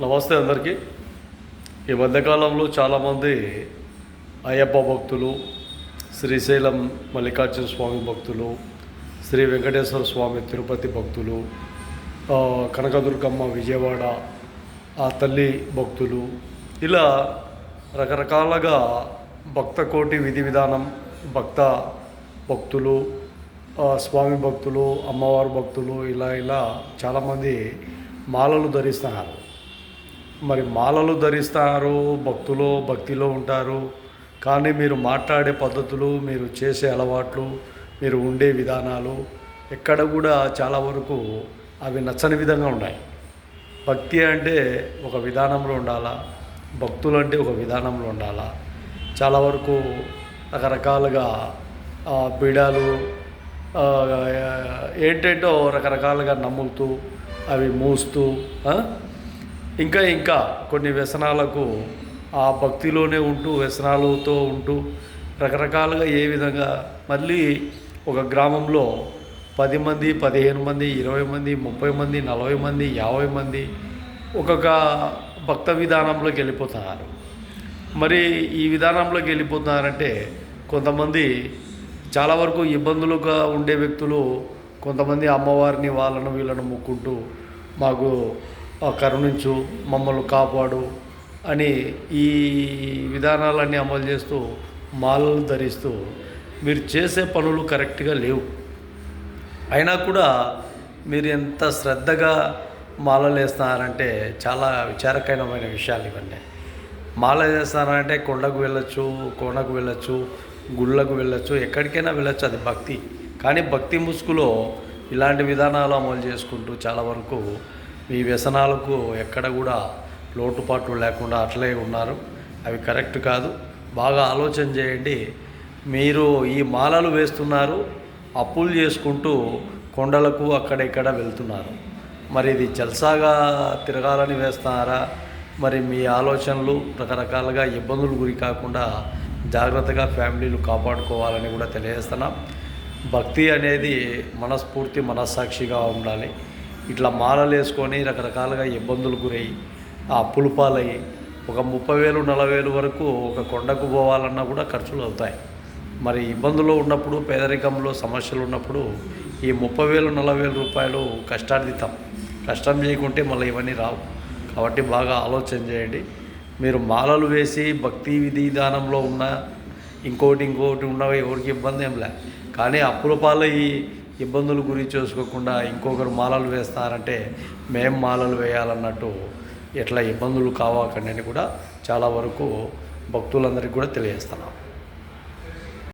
నమస్తే అందరికీ. ఈ మధ్యకాలంలో చాలామంది అయ్యప్ప భక్తులు శ్రీశైలం మల్లికార్జున స్వామి భక్తులు శ్రీ వెంకటేశ్వర స్వామి తిరుపతి భక్తులు కనకదుర్గమ్మ విజయవాడ ఆ తల్లి భక్తులు ఇలా రకరకాలుగా భక్త కోటి విధి విధానం భక్త భక్తులు స్వామి భక్తులు అమ్మవారి భక్తులు ఇలా ఇలా చాలామంది మాలలు ధరిస్తున్నారు. మరి మాలలు ధరిస్తారు భక్తులు భక్తిలో ఉంటారు. కానీ మీరు మాట్లాడే పద్ధతులు మీరు చేసే అలవాట్లు మీరు ఉండే విధానాలు ఎక్కడ కూడా చాలా వరకు అవి నచ్చని విధంగా ఉన్నాయి. భక్తి అంటే ఒక విధానంలో ఉండాలా? భక్తులు అంటే ఒక విధానంలో ఉండాలా? చాలా వరకు రకరకాలుగా పీడాలు ఏంటేంటో రకరకాలుగా నమ్ముతూ అవి మూస్తూ ఇంకా ఇంకా కొన్ని వ్యసనాలకు ఆ భక్తిలోనే ఉంటూ వ్యసనాలతో ఉంటూ రకరకాలుగా ఏ విధంగా మళ్ళీ ఒక గ్రామంలో పది మంది పదిహేను మంది ఇరవై మంది ముప్పై మంది నలభై మంది యాభై మంది ఒక్కొక్క భక్త విధానంలోకి వెళ్ళిపోతున్నారు. మరి ఈ విధానంలోకి వెళ్ళిపోతున్నారంటే కొంతమంది చాలా వరకు ఇబ్బందులుగా ఉండే వ్యక్తులు కొంతమంది అమ్మవారిని వాళ్ళను వీళ్ళను మొక్కుంటూ మాకు కరుణించు మమ్మల్ని కాపాడు అని ఈ విధానాలన్నీ అమలు చేస్తూ మాలలు ధరిస్తూ మీరు చేసే పనులు కరెక్ట్గా లేవు. అయినా కూడా మీరు ఎంత శ్రద్ధగా మాలలు వేస్తున్నారంటే చాలా విచారకరమైన విషయాలు ఇవన్నీ. మాల వేస్తున్నారంటే కొండకు వెళ్ళొచ్చు కోనకు వెళ్ళొచ్చు గుళ్ళకు వెళ్ళొచ్చు ఎక్కడికైనా వెళ్ళొచ్చు అది భక్తి. కానీ భక్తి ముసుగులో ఇలాంటి విధానాలు అమలు చేసుకుంటూ చాలా వరకు మీ వ్యసనాలకు ఎక్కడ కూడా లోటుపాట్లు లేకుండా అట్లే ఉన్నారు. అవి కరెక్ట్ కాదు. బాగా ఆలోచన చేయండి. మీరు ఈ మాలలు వేస్తున్నారు. అప్పులు చేసుకుంటూ కొండలకు అక్కడక్కడ వెళ్తున్నారు. మరి ఇది జల్సాగా తిరగాలని వేస్తున్నారా? మరి మీ ఆలోచనలు రకరకాలుగా ఇబ్బందులు గురి కాకుండా జాగ్రత్తగా ఫ్యామిలీలు కాపాడుకోవాలని కూడా తెలియజేస్తున్నాం. భక్తి అనేది మనస్ఫూర్తి మనస్సాక్షిగా ఉండాలి. ఇట్లా మాలలు వేసుకొని రకరకాలుగా ఇబ్బందులు గురై ఆ అప్పులు పాలయ్యి ఒక ముప్పై వేలు నలభై వేలు వరకు ఒక కొండకు పోవాలన్నా కూడా ఖర్చులు అవుతాయి. మరి ఇబ్బందులు ఉన్నప్పుడు పేదరికంలో సమస్యలు ఉన్నప్పుడు ఈ ముప్పై వేలు నలభై వేల రూపాయలు కష్టార్జితం. కష్టం చేయకుంటే మళ్ళీ ఇవన్నీ రావు. కాబట్టి బాగా ఆలోచన చేయండి. మీరు మాలలు వేసి భక్తి విధి విధానంలో ఉన్న ఇంకోటి ఇంకోటి ఉన్నవి ఎవరికి ఇబ్బంది ఏం లే. కానీ అప్పుల పాలయ్యి ఇబ్బందులు గురి చేసుకోకుండా ఇంకొకరు మాలలు వేస్తారంటే మేం మాలలు వేయాలన్నట్టు ఎట్లా ఇబ్బందులు కావాకండి అని కూడా చాలా వరకు భక్తులందరికీ కూడా తెలియజేస్తున్నాం.